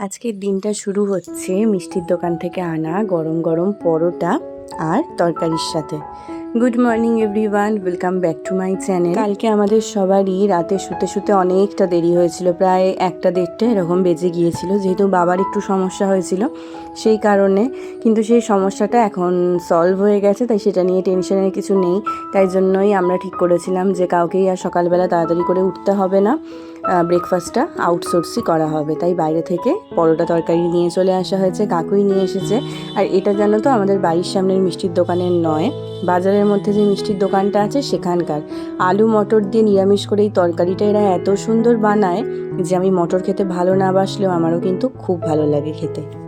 আজকের দিনটা শুরু হচ্ছে মিষ্টির দোকান থেকে আনা গরম গরম পরোটা আর তরকারির সাথে। Good morning everyone welcome back to my channel কালকে আমাদের সবারই রাতে শুতে শুতে অনেকটা দেরি হয়েছিল, প্রায় একটা দেড়টা এরকম বেজে গিয়েছিল, যেহেতু বাবার একটু সমস্যা হয়েছিল সেই কারণে। কিন্তু সেই সমস্যাটা এখন সলভ হয়ে গেছে, তাই সেটা নিয়ে টেনশনের কিছু নেই। তাই জন্যই আমরা ঠিক করেছিলাম যে কাউকেই আর সকালবেলা তাড়াতাড়ি করে উঠতে হবে না। ব্রেকফাস্টটা আউটসোর্সই করা হবে। তাই বাইরে থেকে পরোটা তরকারি নিয়ে চলে আসা হয়েছে, কাকুই নিয়ে এসেছে। আর এটা জানো তো আমাদের বাড়ির সামনের মিষ্টির দোকানের নয়, বাজারের মধ্যে যে মিষ্টির দোকানটা আছে সেখানকার। আলু, মটর দিয়ে নিরামিষ করে এই তরকারিটা এরা এত সুন্দর বানায় যে আমি মটর খেতে ভালো না বাসলেও আমারও কিন্তু খুব ভালো লাগে খেতে।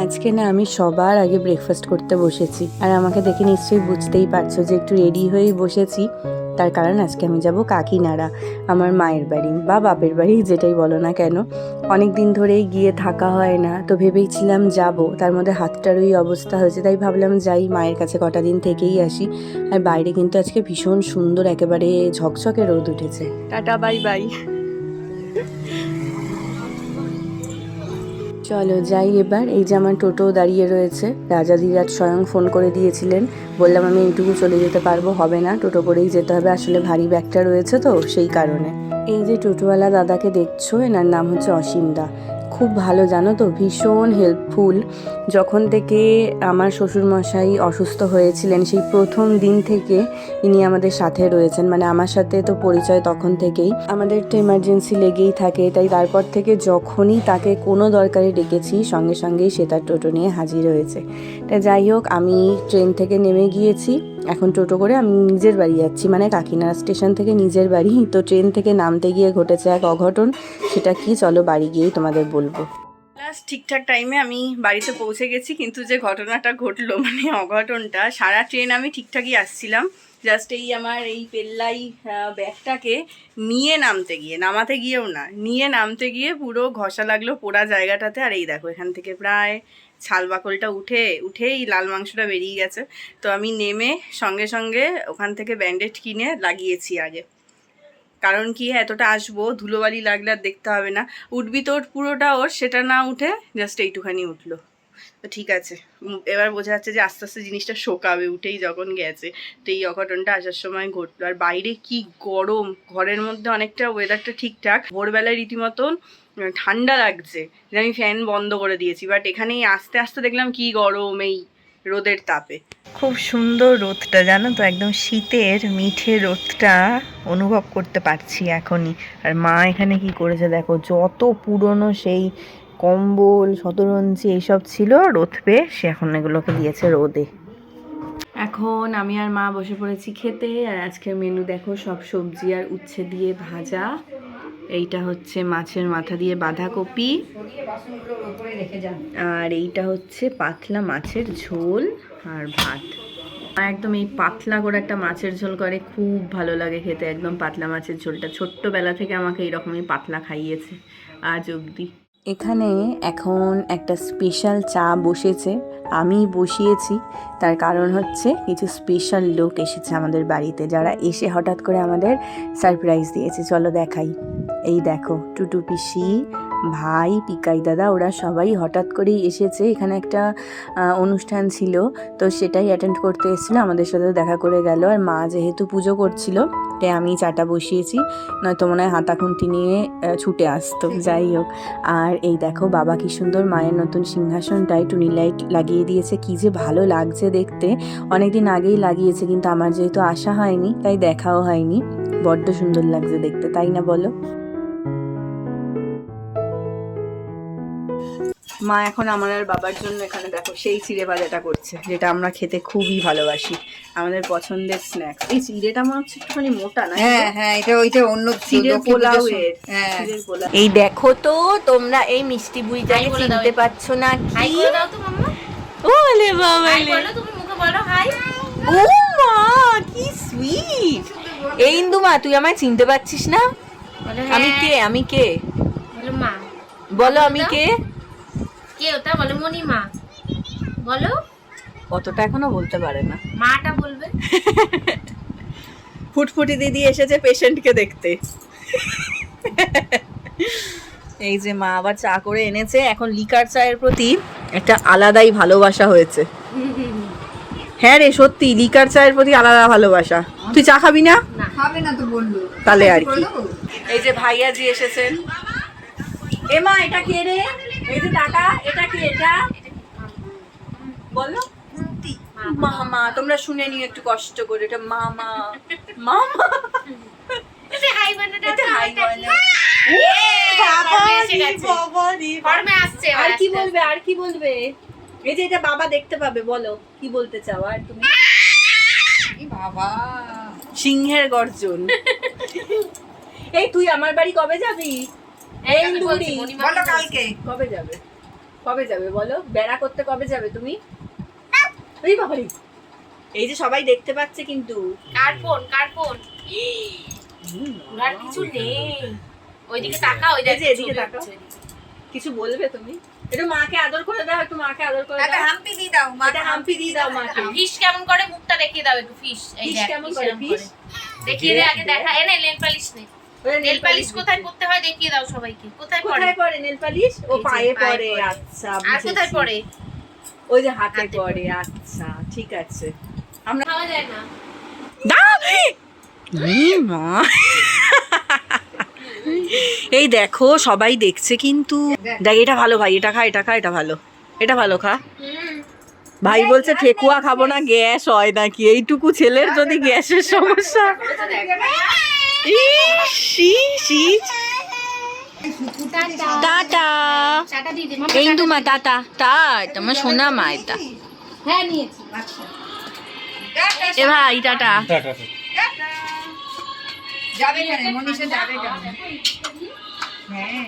আজকে না আমি সবার আগে ব্রেকফাস্ট করতে বসেছি। আর আমাকে দেখে নিশ্চয়ই বুঝতেই পারছ যে একটু রেডি হয়েই বসেছি। তার কারণ আজকে আমি যাব কাকিনাড়া, আমার মায়ের বাড়ি বা বাপের বাড়ি যেটাই বলো না কেন। অনেক দিন ধরেই গিয়ে থাকা হয় না, তো ভেবেইছিলাম যাব। তার মধ্যে হাতটার ওই অবস্থা হয়েছে, তাই ভাবলাম যাই, মায়ের কাছে কটা দিন থেকেই আসি। আর বাইরে কিন্তু আজকে ভীষণ সুন্দর, একেবারে ঝকঝকে রোদ উঠেছে। Tata, bye bye. চলো যাই এবার। এই যে আমার টোটো দাঁড়িয়ে রয়েছে। রাজা দিরাজ স্বয়ং ফোন করে দিয়েছিলেন। বললাম, আমি এইটুকু চলে যেতে পারব, হবে না। টোটো করেই যেতে হবে। আসলে ভারী ব্যাগটা রয়েছে তো, সেই কারণে। এই যে টোটোওয়ালা দাদাকে দেখছ, এনার নাম হচ্ছে অসীমদা। খুব ভালো, জানো তো? ভীষণ হেল্পফুল যখন থেকে আমার শ্বশুরমশাই অসুস্থ হয়েছিলেন, সেই প্রথম দিন থেকে ইনি আমাদের সাথে রয়েছেন। মানে আমার সাথে তো পরিচয় তখন থেকেই। আমাদের তো এমার্জেন্সি লেগেই থাকে। তাই তারপর থেকে যখনই তাকে কোনো দরকারে ডেকেছি, সঙ্গে সঙ্গেই সে তার টোটো নিয়ে হাজির হয়েছে। তা যাই হোক, আমি ট্রেন থেকে নেমে গিয়েছি। এখন টোটো করে আমি নিজের বাড়ি যাচ্ছি। মানে কাকিনাড়া স্টেশন থেকে নিজের বাড়ি, তো ট্রেন থেকে নামতে গিয়ে ঘটেছে এক অঘটন। সেটা কি? চলো বাড়ি গিয়েই তোমাদের বলব। লাস্ট ঠিকঠাক টাইমে আমি বাড়িতে পৌঁছে গেছি, কিন্তু যে ঘটনাটা ঘটলো মানে অঘটনটা, সারা ট্রেন আমি ঠিকঠাকই আসছিলাম। জাস্ট এই আমার এই পেল্লাই ব্যাগটাকে নিয়ে নামতে গিয়ে, নামাতে গিয়েও না, নিয়ে নামতে গিয়ে পুরো ঘষা লাগল পোড়া জায়গাটাতে। আর এই দেখো, এখান থেকে প্রায় ছাল বাকলটা উঠে, উঠেই লাল মাংসটা বেরিয়ে গেছে। তো আমি নেমে সঙ্গে সঙ্গে ওখান থেকে ব্যান্ডেড কিনে লাগিয়েছি আগে। কারণ কি এতটা আসব, ধুলোবালি লাগলে আর দেখতে হবে না। উঠবি তো পুরোটা ওর, সেটা না উঠে জাস্ট এইটুখানি উঠল। তো ঠিক আছে। এবার বোঝা যাচ্ছে যে আস্তে আস্তে জিনিসটা শোকাবে, উঠেই যখন গেছে। তো এই অঘটনটা আসার সময় ঘটলো। আর বাইরে কি গরম! ঘরের মধ্যে অনেকটা ওয়েদারটা ঠিকঠাক। ভোরবেলায় রীতিমতন ঠান্ডা লাগছে। যে আমি ফ্যান বন্ধ করে দিয়েছি। বাট এখানেই আস্তে আস্তে দেখলাম কি গরম এই রোদের তাপে। খুব সুন্দর রোদটা, জানো তো? একদম শীতের, মিঠে রোদটা অনুভব করতে পারছি এখনই। আর মা এখানে কি করেছে দেখো? যত পুরনো সেই কম্বল শতরঞ্চি এইসব ছিল, রোদ পেয়ে সে এখন এগুলোকে দিয়েছে রোদে। এখন আমি আর মা বসে পড়েছি খেতে, আর আজকের মেনু দেখো, সব সবজি আর উচ্ছে দিয়ে ভাজা। এইটা হচ্ছে মাছের মাথা দিয়ে বাঁধাকপি। আর এইটা হচ্ছে পাতলা মাছের ঝোল আর ভাত। একদম এই পাতলা করে একটা মাছের ঝোল করে, খুব ভালো লাগে খেতে। একদম পাতলা মাছের ঝোলটা ছোট্টবেলা থেকে আমাকে এইরকমই পাতলা খাইয়েছে। আজ অবধি। এখানে এখন একটা স্পেশাল চা বসেছে আমি বসিয়েছি। তার কারণ হচ্ছে কিছু স্পেশাল লোক এসেছে আমাদের বাড়িতে, যারা এসে হঠাৎ করে আমাদের সারপ্রাইজ দিয়েছে। চলো দেখাই। এই দেখো, টুটু পিসি ভাই পিকাই দাদা ওরা সবাই হঠাৎ করেই এসেছে। এখানে একটা অনুষ্ঠান ছিল তো সেটাই অ্যাটেন্ড করতে এসেছিল। আমাদের সাথে দেখা করে গেল। আর মা যেহেতু পুজো করছিল তাই আমি চাটা বসিয়েছি। নয়তো মনে হয় হাতা খুন্তি নিয়ে ছুটে আসতো। যাই হোক। আর এই দেখো বাবা কি সুন্দর মায়ের নতুন সিংহাসনটায় টুনি লাইট লাগিয়ে দিয়েছে। কি যে ভালো লাগছে দেখতে। অনেকদিন আগেই লাগিয়েছে কিন্তু আমার যেহেতু আসা হয়নি তাই দেখাও হয়নি। বড্ড সুন্দর লাগছে দেখতে তাই না বলো? মা এখন আমার আর বাবার জন্য এখানে দেখো সেই চিড়ে ভাজাটা করছে যেটা আমরা খেতে খুবই ভালোবাসি। আমাদের পছন্দের স্ন্যাক্স এই চিড়েটা মনে হচ্ছে একটুখানি মোটা না হ্যাঁ হ্যাঁ এটা ওইটা অন্য চিড়ের লক্ষ্মী পোলাও এর হ্যাঁ। এই দেখো তো তোমরা এই মিষ্টি বুইটাকে চিনতে পারছ না হাই কি করে দাও তো মাম্মা। ওলে বাবা হাই বলো তুমি মুখে বলো হাই। ও মা কি সুইট এই ইন্দু মা তুই আমায় চিনতে পারছিস না? আমি হ্যাঁ। কে? আমি কে? বলো মা। বলো আমি কে? কে ওটা বলো মণিমা। বলো। অতটা এখনও বলতে পারে না। মাটা বলবে। ফুটফুটি দিদি এসেছে পেশেন্টকে দেখতে। এই যে মা আবার চা করে এনেছে এখন লিকার চায়ের প্রতি একটা আলাদাই ভালোবাসা হয়েছে। হ্যাঁ রে সত্যি লিকার চায়ের প্রতি আলাদা ভালোবাসা। তুই চা খাবি না? খাবে না তো বলল তাহলে আর কি। এই যে ভাইয়াজি এসেছেন। এমা এটা কে রে? এই যে টাকা এটা কি এটা? বলো। মামা তোমরা শুনে নিও একটু কষ্ট করে এটা মামা। মামা। আর কি বলবে আর কি বলবে? এই যে এটা বাবা দেখতে পাবে বলো কি বলতে চাও আর তুমি? বাবা। সিংহের গর্জন। এই তুই আমার বাড়ি কবে যাবি। এই বলো কালকে। কবে যাবে? কবে যাবে বলো? বেড়া করতে কবে যাবে তুমি? এই বাবারি। এই যে সবাই দেখতে পাচ্ছে কিন্তু। কার ফোন? কার ফোন? কিছু নেই। ওইদিকে তাকা ওই এদিকে তাকাও। কিছু বলবে তুমি? একটু মাকে আদর করে দাও একটু মাকে আদর করে দাও। হাম্পি দিয়ে দাও মাকে হাম্পি দিয়ে দাও মাকে। ফিশ কেমন করে? মুখটা দেখিয়ে দাও একটু ফিশ এই দেখ কেমন করে, fish? দেখিয়ে দে আগে দেখা এনে লেন পালিশ নে। ওরে নেল পালিশ কোথায় করতে হয় দেখিয়ে দাও সবাইকে কোথায় পড়ে কোথায় পড়ে নেল পালিশ ও পায়ে পড়ে। আচ্ছা আর কোথায় পড়ে ওই যে হাতে হাতে পড়ে আচ্ছা ঠিক আছে আমরা খাওয়া যায় না মা এই দেখো সবাই দেখছে কিন্তু দেখ এটা ভালো ভাই এটা খা এটা খা এটা ভালো এটা ভালো খা ভাই বলছে ঠেকুয়া খাব না গ্যাস হয় নাকি এইটুকু ছেলের যদি গ্যাসের সমস্যা টাটা। চাটা দিয়ে দে এই তো মা টাটা। টা তোমার সোনা মা এটা। হ্যাঁ নিয়েছি। আচ্ছা এ ভাই টাটা। যাবে কেন? মনীষা যাবে হ্যাঁ।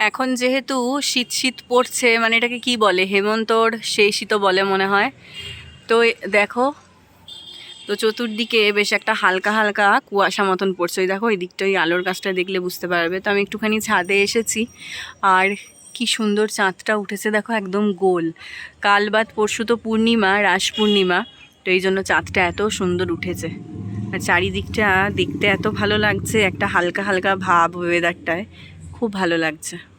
এখন যেহেতু শীত শীত পড়ছে মানে এটাকে কি বলে? হেমন্তর সেই শীতও বলে মনে হয়। তো দেখো তো চতুর্দিকে বেশ একটা হালকা হালকা কুয়াশা মতন পড়ছে। ওই দেখো, ওই দিকটা, ওই আলোর গাছটা দেখলে বুঝতে পারবে। তো আমি একটুখানি ছাদে এসেছি। আর কি সুন্দর চাঁদটা উঠেছে, দেখো, একদম গোল। কাল বাদ পরশু তো পূর্ণিমা, রাস পূর্ণিমা। তো এই জন্য চাঁদটা এত সুন্দর উঠেছে। আর চারিদিকটা দেখতে এত ভালো লাগছে, একটা হালকা হালকা ভাব ওয়েদারটায় খুব ভালো লাগছে।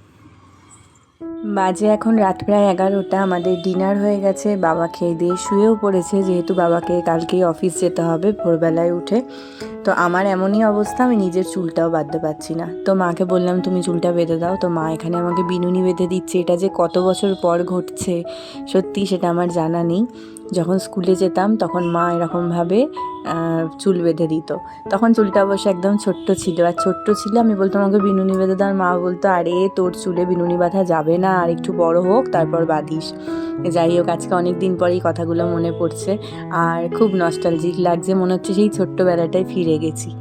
বাজে এখন রাত প্রায় এগারোটা, আমাদের ডিনার হয়ে গেছে। বাবা খেয়ে দিয়ে শুয়েও পড়েছে, যেহেতু বাবাকে কালকেই অফিস যেতে হবে ভোরবেলায় উঠে। তো আমার এমনই অবস্থা, আমি নিজের চুলটাও বাঁধতে পারছি না। তো মাকে বললাম, তুমি চুলটা বেঁধে দাও। তো মা এখানে আমাকে বিনুনি বেঁধে দিচ্ছে। এটা যে কত বছর পর ঘটছে, সত্যি সেটা আমার জানা নেই। যখন স্কুলে যেতাম তখন মা এরকমভাবে চুল বেঁধে দিত। তখন চুলটা অবশ্য একদম ছোট্ট ছিল। আর ছোট্ট ছিল আমি বলতাম, আমাকে বিনুনি বেঁধে দাও আর মা বলতো, আরে, তোর চুলে বিনুনি বাঁধা যাবে না, আর একটু বড় হোক, তারপর বাঁধিস। যাই হোক, আজকে অনেক দিন পরেই কথাগুলো মনে পড়ছে। আর খুব নস্টালজিক লাগছে, মনে হচ্ছে সেই ছোট্টবেলাটায় ফিরে গেছি।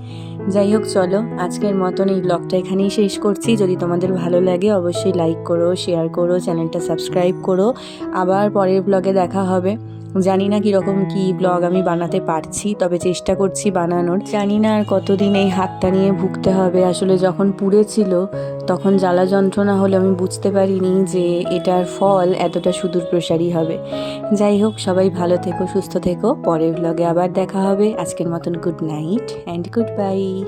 যাই হোক, চলো, আজকের মতন এই ব্লগটা এখানেই শেষ করছি। যদি তোমাদের ভালো লাগে, অবশ্যই লাইক করো শেয়ার করো চ্যানেলটা সাবস্ক্রাইব করো। আবার পরের ব্লগে দেখা হবে। জানি না কীরকম কি ব্লগ আমি বানাতে পারছি, তবে চেষ্টা করছি বানানোর। জানি না আর কতদিন এই হাতটা নিয়ে ভুগতে হবে। আসলে যখন পুড়েছিল তখন জ্বালা যন্ত্রণা হলে আমি বুঝতে পারিনি যে এটার ফল এতটা সুদূর প্রসারী হবে। যাই হোক, সবাই ভালো থেকো, সুস্থ থেকো। পরের ব্লগে আবার দেখা হবে। আজকের মতন good night and good bye